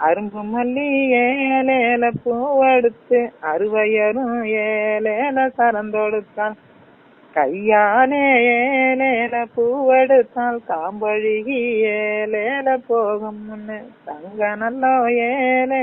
அரும்பு மல்லி ஏலேல பூவெடுத்து அறுவையரும் ஏலேல சரந்தொடுத்தான் கையாலே ஏலேல பூவெடுத்தால் காம்பழுகி ஏலேல போகும் முன்னு. தங்க நல்லோ ஏலே.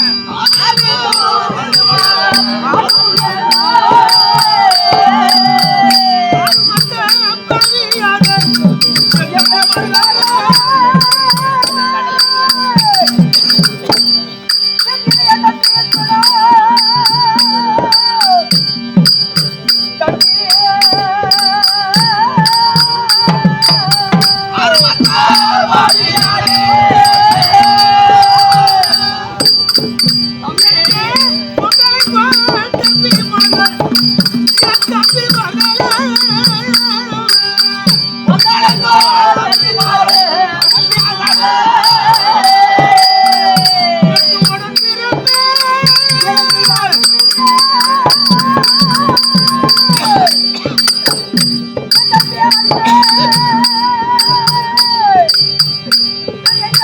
மகாபிரபு அரமனை அந்தஸ்துகளை தேடிக்கொள்ளலாம் உண்மைதான்.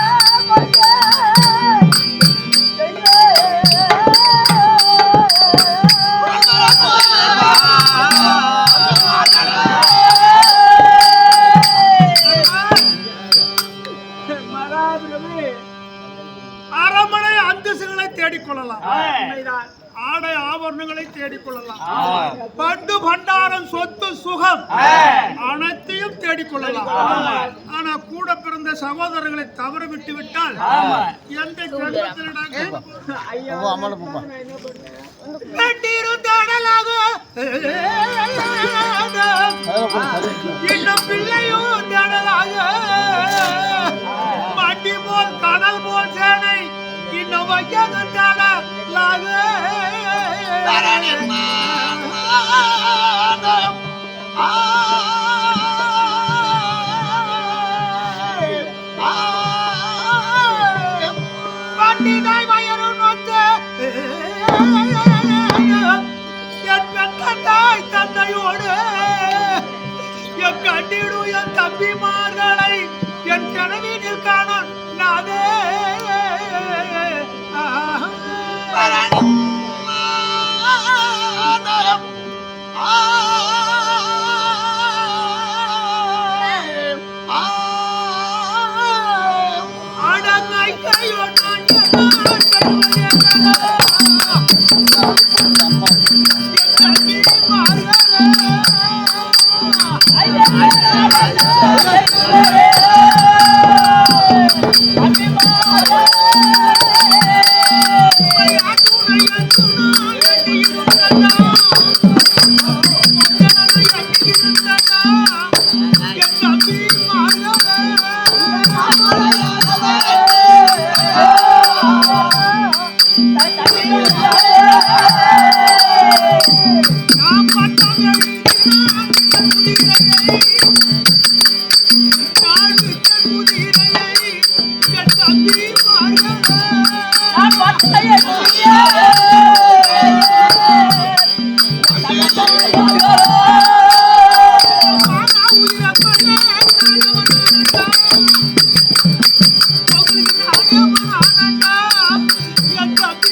ஆடை ஆபரணங்களை தேடிக்கொள்ளலாம் பண்டு பண்டாரம் சொத்து சுகம் அனைத்தையும் தேடிக்கொள்ளலாம் ஆனா கூட பிறந்த சகோதரர்களை தவற விட்டு விட்டால் எந்த இன்னும் பிள்ளையும் தடலாக மண்டி போல் கடல் போல் சேனை இன்னும் வைக்காத தடலாக வந்து என் பெற்ற தாய் தந்தையோடு என் கண்டிடு என் தம்பிமார்களை என் கனவினில் காண நாதே Come on, அடங்கை கையோ நான்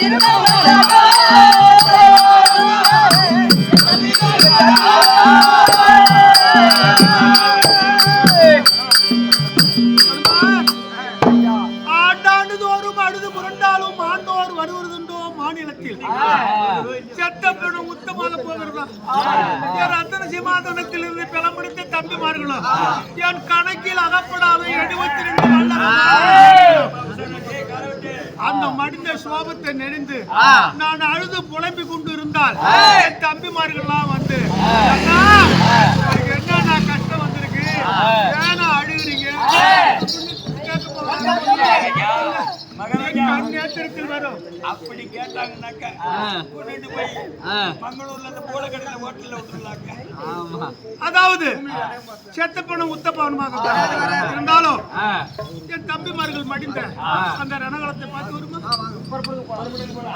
செத்த அப்படி கேட்டாங்கன்னாக்க கொண்டுட்டு போய் மங்களூர்ல இருந்து பூலக்கடையில ஹோட்டல்ல விட்டுருலாங்க அதாவது செத்த பணம் உத்த பவனமாக இருந்தாலும் என் தம்பிமார்கள் மடிந்த அந்த ரணகலத்தை பார்த்து வருமா?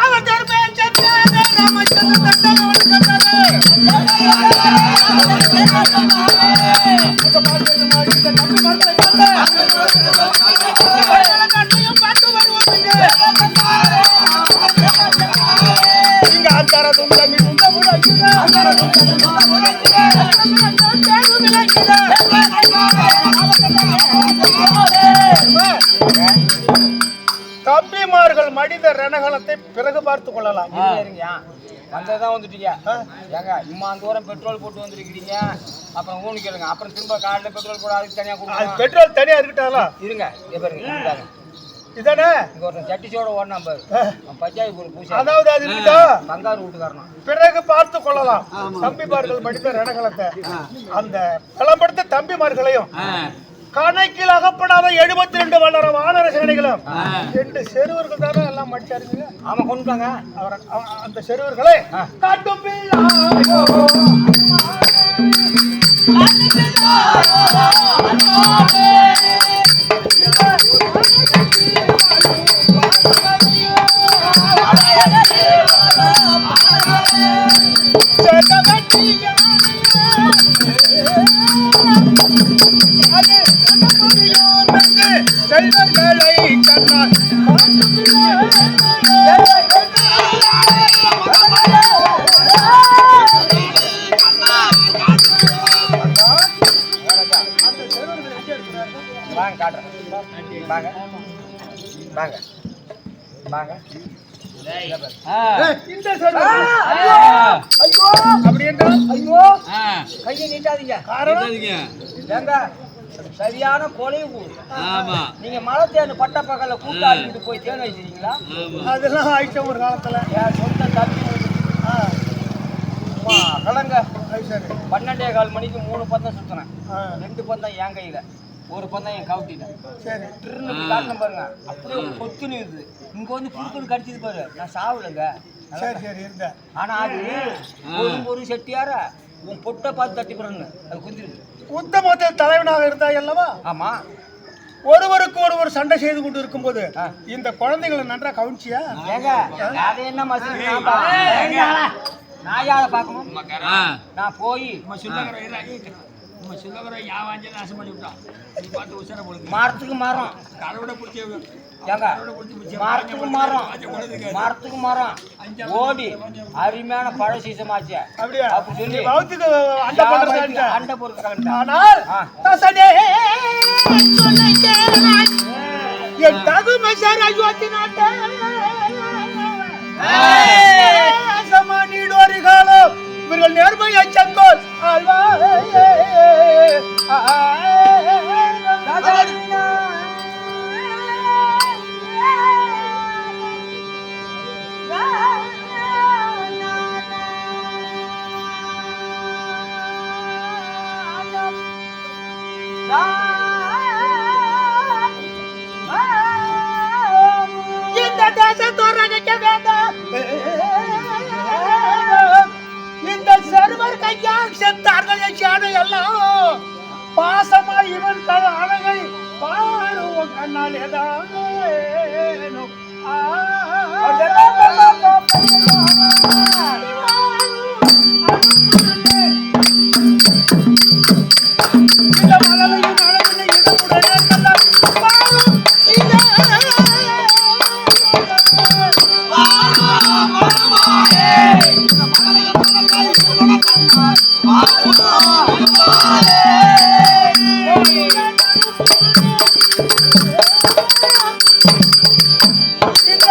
அவர் தர்மே சந்திரனே, ராமச்சந்திர தண்டகோல் கண்டனே. கண்ணையும் பார்த்து வருவோம் தம்பிமார்கள் மடிந்த ரணகலத்தை பிறகு பார்த்துக் கொள்ளலாம். வந்ததான் வந்துட்டீங்க. ஏங்க இம்மா தூரம் பெட்ரோல் போட்டு வந்திருக்கிறீங்க. அப்புறம் ஊனு கேளுங்க. அப்புறம் திரும்ப காலைல பெட்ரோல் போட அதுக்கு தனியா அது கொடுக்கணும் பெட்ரோல் தனியா இருக்கட்டாங்களா இருங்க. இதானே? இங்க ஒருத்தன் சட்டிச்சோட ஓடினா பாரு. பஞ்சாயத்து ஒரு பூசா அதாவது அது இருக்கட்டும். பங்காரு வீட்டுக்காரனா. பிறகு பார்த்து கொள்ளலாம். தம்பிமார்கள் மடிந்த ரணகலத்தை அந்த பலப்படுத்த தம்பிமார்களையும் கணக்கில் அகப்படாத எழுபத்தி ரெண்டு வளர வானர சேனைகளும் ரெண்டு செருவர்கள் தானே எல்லாம் மடிச்சாருங்க? ஆமா கொண்டுட்டாங்க அவர் அவ- அந்த செருவர்களை காட்டும் பிள்ளாயோ. வாங்க காட்டுறேன். வாங்க. வாங்க. வாங்க. இந்த செல்வர்கள் ஐயோ! அப்படி என்றால்? ஐயோ! கையை நீட்டாதீங்க. காரணம்? ஏங்க சரியான கொலை ஊர். நீங்க மலை தேன் பட்ட பகல கூட்டாடிட்டு போய் தேன் வச்சிருக்கீங்களா? அதெல்லாம் ஆயிடுச்சு ஒரு காலத்துல. என் சொந்த தம்பி. சரி. பன்னெண்டே கால் மணிக்கு மூணு பந்தம் சுத்தினேன். ஆ, ரெண்டு பந்தம் என் கையில. ஒரு பந்தம் என் கவுட்டிட்டேன். சரி. திருநெல்வேலி காட்டணும் பாருங்க. அப்படியே கொத்து நிறுது இங்க வந்து புழுக்கள் கடிச்சது பாரு. நான் சாவலைங்க. சரி சரி இருந்த ஆனா அது ஒரு ஒரு செட்டியார உன் பொட்டை பார்த்து தட்டி போறேன்னு அது குந்திருக்கு உத்தமத்தில் தலைவனாக இருந்தாய் அல்லவா? ஆமா. ஒருவருக்கு ஒருவர் சண்டை செய்து கொண்டு இருக்கும்போது. இந்த குழந்தைகளை நன்றா கவனிச்சியா? ஏங்க அது என்ன பார்க்கணும். நான் யாரை பார்க்கணும்? நான் போய் நம்ம சொல்லகிற யாவாஞ்சே நாசம் பண்ணி விட்டான். நீ பார்த்து உசர போடுங்க. மரத்துக்கு மரம் கடவுளை பிடிச்சி ஏங்க மரத்துக்கு மரம் மரத்துக்கு மரம் ஓடி அருமையான பழ சீசமாச்சு. அப்படியா? அப்படி சொல்லி அண்டை ஆனால். என் தகுமை நாட்டே. காலம் இவர்கள் நேர்மையை செங்கோல் ஆழ்வாரே. இந்த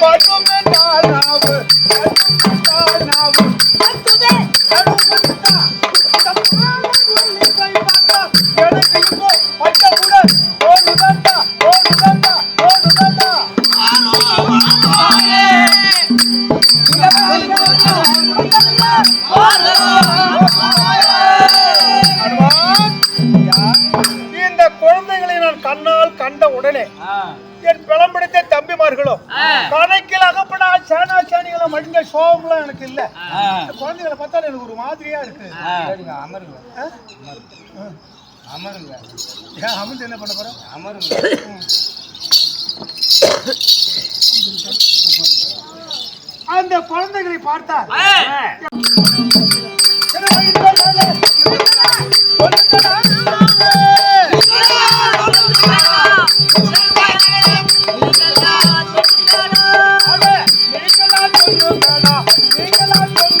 பார்த்தால் இந்த இந்த குழந்தைகளை நான் கண்ணால் கண்ட உடனே என் பிளம்பெடுத்த தம்பிமார்களும் கணக்கில் அகப்படா சேனா சேனிகளும் மடிந்த சோகம்லாம் எனக்கு இல்ல. குழந்தைகளை பார்த்தா எனக்கு ஒரு மாதிரியா இருக்கு. அமருங்க? அமருங்க. ஏன் அமிர்ந்து என்ன பண்ண போற அமருங்க. அந்த குழந்தைகளை பார்த்தால் இந்திரன் வீட்டு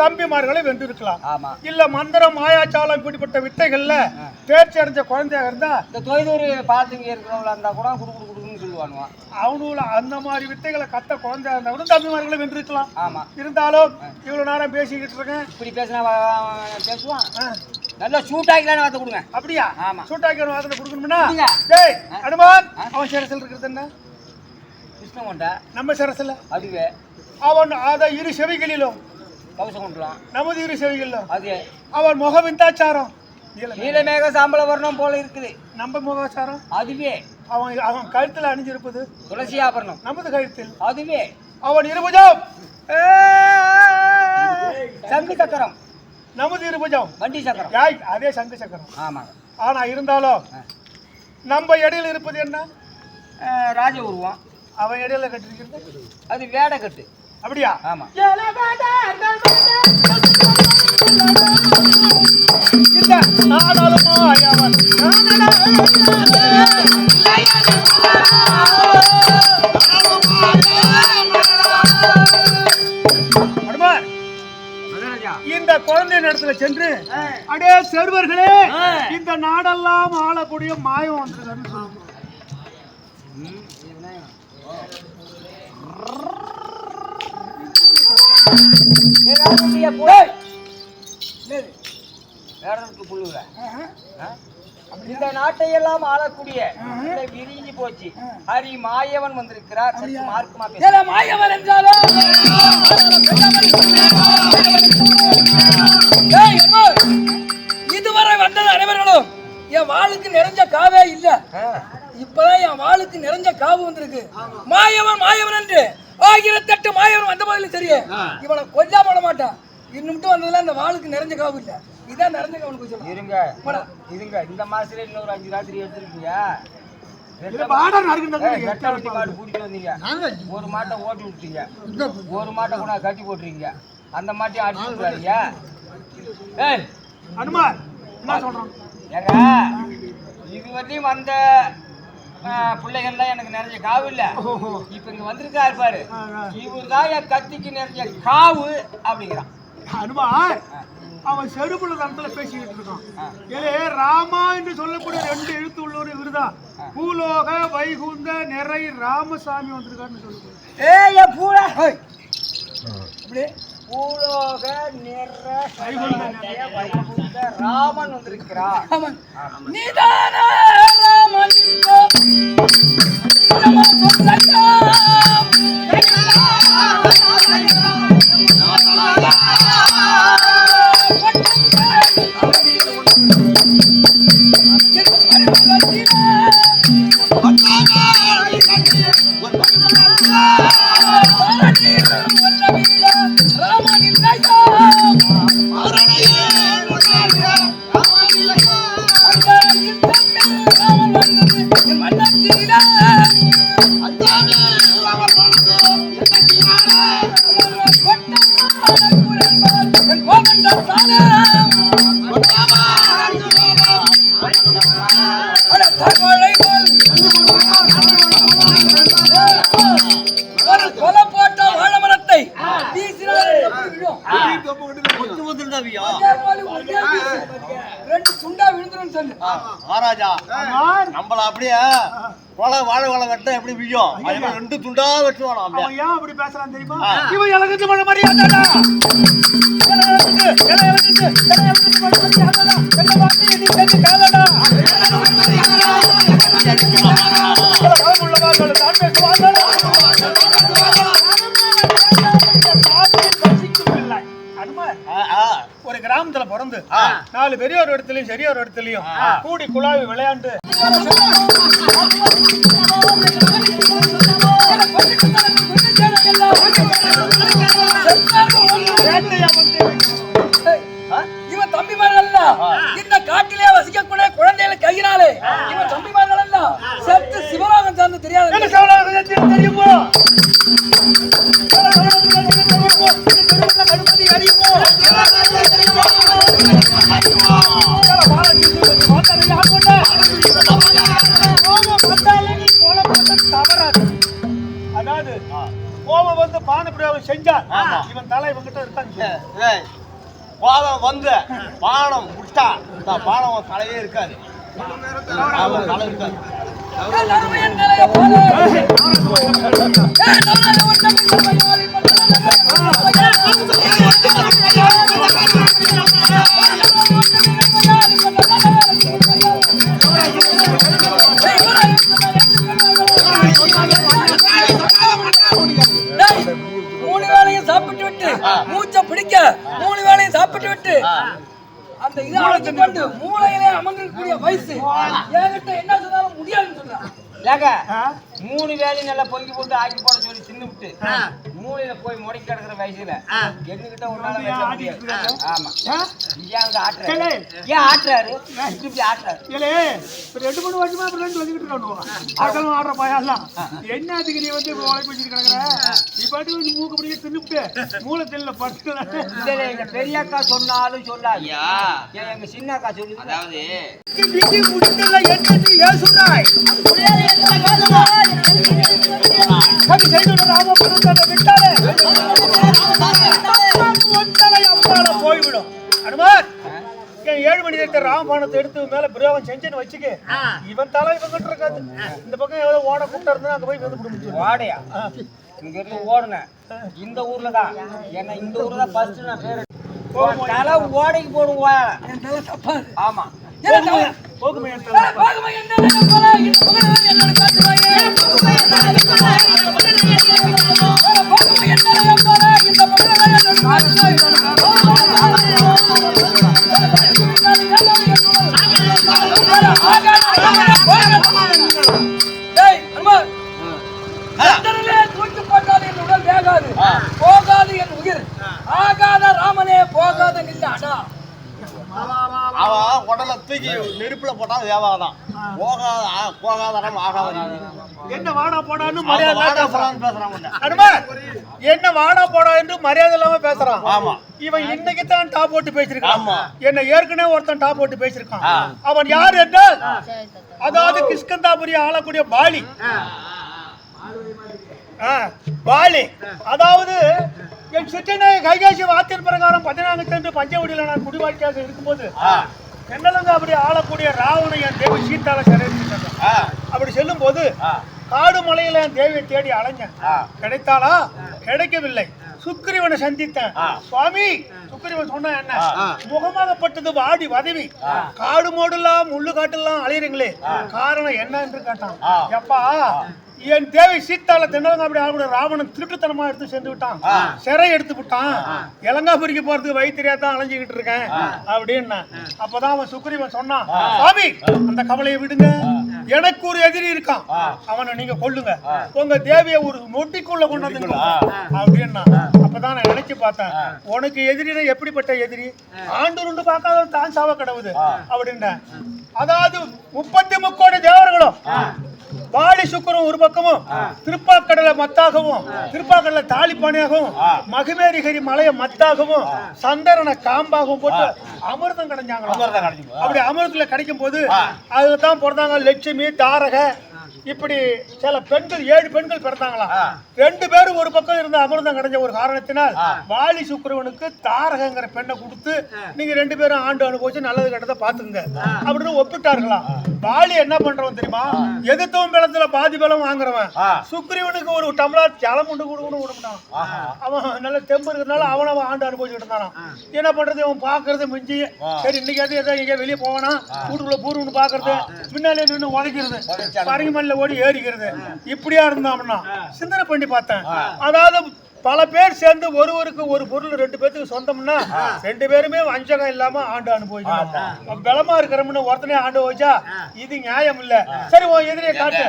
தம்பிமார்களை வென்றிருக்கலாம். இல்ல மந்திரம் மாயாச்சாலம் இப்படிப்பட்ட வித்தைகள்ல தேர்ச்சி அடைஞ்ச குழந்தையாக இருந்தா இந்த தொய்தூர் பாத்துங்க இருக்கிறவங்களா இருந்தா கூட குடு குடு குடுன்னு சொல்லுவானுவான் அவனுல அந்த மாதிரி வித்தைகளை கத்த குழந்தையா இருந்தா கூட தம்பிமார்களை வென்றிருக்கலாம். ஆமா. இருந்தாலும் இவ்வளவு நேரம் பேசிக்கிட்டு இருக்கேன். இப்படி பேசினா பேசுவான். நல்லா ஷூட் ஆகிக்கலான்னு வார்த்தை கொடுங்க. அப்படியா? ஆமா. சூட்டாக்கிற வாசனை கொடுக்கணும்னா. டேய் அனுமான் அவன் சிரசில் இருக்கிறது என்ன? கிருஷ்ணகொண்டா நம்ம சிரசில் அதுவே அவன் அத இரு செவிகளிலும் கவசம் கொண்டுலாம் நமது இரு செவிகளிலும். அது அவன் முக விந்தாச்சாரம் நீல- நீலமேக சாம்பல வர்ணம் போல இருக்குது. நம்ம முகாச்சாரம் அதுவே அவன் அவன் கழுத்தில் அணிஞ்சிருப்பது. துளசி ஆபரணம் நமது கழுத்தில். அதுவே அவன் இருபுஜம். சங்கு சக்கரம். நமது இருபுஜம். வண்டி சக்கரம். யாய் அதே சங்கு சக்கரம். ஆமாங்க ஆனா இருந்தாலும் நம்ம இடையில இருப்பது என்ன? ராஜ உருவம். அவன் இடையில கட்டிருக்கிறது அது வேடை கட்டு அப்படியா? ஆமா. இந்த நாடாளும் இந்த குழந்தை இடத்துல சென்று அடே செல்வர்களே இந்த நாடெல்லாம் ஆளக்கூடிய மாயம் வந்திருக்காருன்னு சொல்லுங்க. இந்த நாட்டை எல்லாம் ஆளக்கூடிய இந்த விரிஞ்சு போச்சு. ஹரி மாயவன் வந்திருக்கிறார். சற்று மார்க்கமா பேச. மாயவர் என்றாலும் இதுவரை வந்தது அனைவர்களும் என் வாளுக்கு நிறைஞ்ச காவே இல்ல. இப்பதான் என் வாளுக்கு நிறைஞ்ச காவு வந்திருக்கு. மாயவன் மாயவன் என்று. ஆயிரத்தெட்டு மாயவன் வந்த போதிலும் சரி. இவனை கொஞ்சா போட மாட்டான். இன்னும் வந்ததுல அந்த வாளுக்கு நிறைஞ்ச காவு இல்ல. இதான் நிறைஞ்ச காவனுக்கு சொல்லலாம். இருங்க. இருங்க. இந்த மாசத்துல இன்னொரு அஞ்சு ராத்திரி எடுத்துருக்கீங்க. ஒரு மாட்டை ஓட்டி விட்டீங்க ஒரு மாட்டை கூட கட்டி போட்டுறீங்க அந்த மாட்டையும் அடிச்சு விட்டுறாதீங்க. ஏய் அனுமார் என்ன சொல்றான்? ஏங்க இது வரையும் வந்த பிள்ளைகள்லாம் எனக்கு நிறைய காவு இல்ல. இப்ப இங்க வந்திருக்காரு பாரு. இவர் தான் என் கத்திக்கு நிறைய காவு அப்படிங்கிறான். அனுமார் அவன் செருப்புல தரத்துல பேசிக்கிட்டு இருக்கான். ஏலே ராமா என்று சொல்லக்கூடிய ரெண்டு எழுத்து உள்ளவர் இவருதான் பூலோக வைகுந்த நிறை ராமசாமி வந்திருக்காருன்னு சொல்லக்கூடிய ஏய் பூரா இப்படி பூலோக நிற வைகுந்த ராமன் வந்திருக்கிறார். ராமன் நீதான! ராமன் கொலை போட்ட வாழை மரத்தை வீசினால் விழும்? துண்டா விழுந்துரும் சொல்லு. மகாராஜா நம்மள அப்படியே கொலை வாழை கொலை வெட்ட எப்படி மாதிரி ரெண்டு துண்டா வெட்டுவானா அவன் ஏன் அப்படி பேசுறான் தெரியுமா? இவன் இலகுச்சு மழை கேட்டு அனுமார். ஒரு கிராமத்துல பிறந்து நாலு பெரியோர் இடத்துலயும் பெரியோர் இடத்துலயும் கூடி குழாவி விளையாண்டு இவன் தம்பிமார்கள் அல்ல இந்த காட்டிலே வசிக்கக்கூடிய குழந்தைகளை கையினாலே. இவன் தம்பிமார்கள் அல்ல செத்து சிவலோகம் சார்ந்து தெரியாது என்ன சவலாக தெரியுமோ கோபம் வந்து பான பிரயோகம் செஞ்சா இவன் தலை இவங்கிட்ட இருக்கான்னு ஏய், கோபம் வந்து பானம் விட்டா பானம் தலையே இருக்காது. மூணு வேலையும் சாப்பிட்டு விட்டு. மூச்சை பிடிக்க. மூணு வேலையும் சாப்பிட்டு விட்டு. அந்த இதை அழைச்சு கொண்டு மூளையிலே அமர்ந்திருக்கக்கூடிய வயசு. என்கிட்ட என்ன சொன்னாலும் முடியாதுன்னு சொல்றான். ஏங்க மூணு வேலையும் நல்லா பொங்கி போட்டு ஆக்கி போட சொல்லி தின்னு விட்டு மூலையில போய் முடக்கி கிடக்குற வயசுல எங்ககிட்ட முடியாது. ஆமா. ஏன் அங்க ஆட்டுறாரு. ஏன் ஆட்டுறாரு? இப்ப ரெண்டு மூணு வருஷமா இப்ப ரெண்டு வந்துகிட்டு இருக்கானுவா அகலும் ஆடுற என்ன அதுக்கு நீ வந்து இப்ப உழைப்பு வச்சுட்டு கிடக்குற? நீ பாட்டு மூக்கு பிடிக்க தின்னுட்டு மூளை தெரியல பட்டு இல்ல எங்க பெரிய அக்கா சொன்னாலும் சொல்லாது. ஏன் எங்க சின்ன அக்கா சொல்லுது. அதாவது விதி முடிந்தல என்ன நீ ஏசுறாய் கவி ராமபுரத்தை விட்டாலே ஒத்தலை அம்மால போய்விடும் அனுமார் ஏழு மணி நேரத்தை ராமபானத்தை எடுத்து மேல பிரயோகம் செஞ்சுன்னு வச்சுக்க இவன் தலை இவங்கிட்ட இருக்காது இந்த பக்கம் எவ்வளவு ஓட கூட்டம் இருந்தா அங்க போய் வந்து முடிஞ்சு இங்க இருந்து ஓடுனேன் இந்த ஊர்ல தான் ஏன்னா இந்த ஊர்ல தான் ஃபர்ஸ்ட் நான் பேர் தலை ஓடைக்கு ஆமா போகாது என் உயிர். ஆகாத ராமனே போகாத நில்ல அடா அவன் உடலை தூக்கி நெருப்புல போட்டா தேவாதான் போகாத போகாதடம் ஆகாத என்ன வாடா போடான்னு மரியாதை பேசுறான். என்ன வாடா போடா என்று மரியாதை இல்லாம பேசுறான். ஆமா. இவன் இன்னைக்கு தான் டாப் போட்டு பேசிருக்கான் ஆமா. என்ன ஏற்கனவே ஒருத்தன் டாப் போட்டு பேசிருக்கான். அவன் யார் என்றால் அதாவது கிஷ்கந்தாபுரி ஆளக்கூடிய பாலி ஆ, பாலி. அதாவது என் சிற்றனை கைகாசி வாத்தின் பிரகாரம் பதினான்கு சென்று பஞ்சவடியில் நான் குடிவாழ்க்கையாக இருக்கும்போது என்னலங்க அப்படி ஆளக்கூடிய ராவணன் என் தேவி சிறையிருந்தாங்க ஆ, அப்படி செல்லும் போது. காடு மலையில என் தேவியை தேடி அலைஞ்சேன். கிடைத்தாளா? கிடைக்கவில்லை. சுக்கிரீவனை சந்தித்தேன். சுவாமி சுக்கிரீவன் சொன்னா என்ன. முகமாகப்பட்டது வாடி வதவி. காடு மோடெல்லாம் முள்ளு காட்டெல்லாம் அலையிறீங்களே. காரணம் என்ன என்று கேட்டான். எப்பா என் தேவை சீத்தால திண்டலங்க அப்படி ஆகக்கூடிய ராவணன் திருட்டுத்தனமா எடுத்து சென்று விட்டான். சிறை எடுத்து விட்டான். இலங்காபுரிக்கு போறதுக்கு வயிற்றுறியா தான் அலைஞ்சுக்கிட்டு இருக்கேன் அப்படின்னு. அப்பதான் அவன் சுக்ரீவன் சொன்னான் சுவாமி அந்த கவலையை விடுங்க. எனக்கு ஒரு எதிரி இருக்கான். அவனை நீங்க கொல்லுங்க. உங்க தேவியை ஒரு நொட்டிக்குள்ள கொண்டு வந்துங்க அப்படின்னா அப்பதான் நான் நினைச்சு பார்த்தேன் உனக்கு எதிரினா எப்படிப்பட்ட எதிரி? ஆண்டு ரெண்டு பார்க்காத தான் சாவ கடவுது. அப்படின்றேன் அதாவது முப்பத்தி முக்கோடி தேவர்களும் வாடி சுக்கரம் ஒரு பக்கமும் திருப்பாக்கடலை மத்தாகவும் திருப்பாக்கடலை தாலிப்பானையாகவும் மகிமேரிகரி மலையை மத்தாகவும் சந்தரனை காம்பாகவும் போட்டு அமிர்தம் கிடைக்கும். அப்படி அமிர்தத்துல கிடைக்கும் போது அதுல தான் பிறந்தாங்க லட்சுமி தாரக இப்படி சில பெண்கள் ஏழு பெண்கள் பிறந்தாங்களாம் ரெண்டு பேரும் ஒரு பக்கம் இருந்த அமிர்தம் கிடைஞ்ச ஒரு காரணத்தினால் வாலி சுக்கிரவனுக்கு தாரகங்கிற பெண்ணை கொடுத்து நீங்க ரெண்டு பேரும் ஆண்டு அனுபவிச்சு நல்லது கெட்டதை பாத்துங்க அப்படின்னு ஒப்பிட்டார்களாம் வாலி என்ன பண்றவன் தெரியுமா? எதிர்த்தவன் பலத்துல பாதி பலம் வாங்குறவன். சுக்ரீவனுக்கு ஒரு டம்ளர் ஜலம் உண்டு கூட கூட விடமாட்டான் ஆஹா. அவன் நல்ல தெம்பு இருக்கிறதுனால அவன் அவன் ஆண்டு அனுபவிச்சுட்டு இருந்தானாம். என்ன பண்றது? அவன் பாக்குறது மிஞ்சி. சரி இன்னைக்கு ஏதோ எங்க வெளியே போவானா வீட்டுக்குள்ள பூர்வன்னு பாக்குறது பின்னாலே நின்று உதைக்கிறது. பரங்கி ஓடி ஏறிக்கிறது இப்படியா இருந்தாம்னா சிந்தனை பண்ணி பார்த்தேன். அதாவது பல பேர் சேர்ந்து ஒருவருக்கு ஒரு பொருள் ரெண்டு பேத்துக்கு சொந்தம்னா ரெண்டு பேருமே வஞ்சகம் இல்லாம ஆண்டு அனுபவிக்கணும். பலமா இருக்கிறோம்னு ஒருத்தனே ஆண்டு வச்சா இது நியாயம் இல்ல. சரி உன் எதிரியை காட்டு.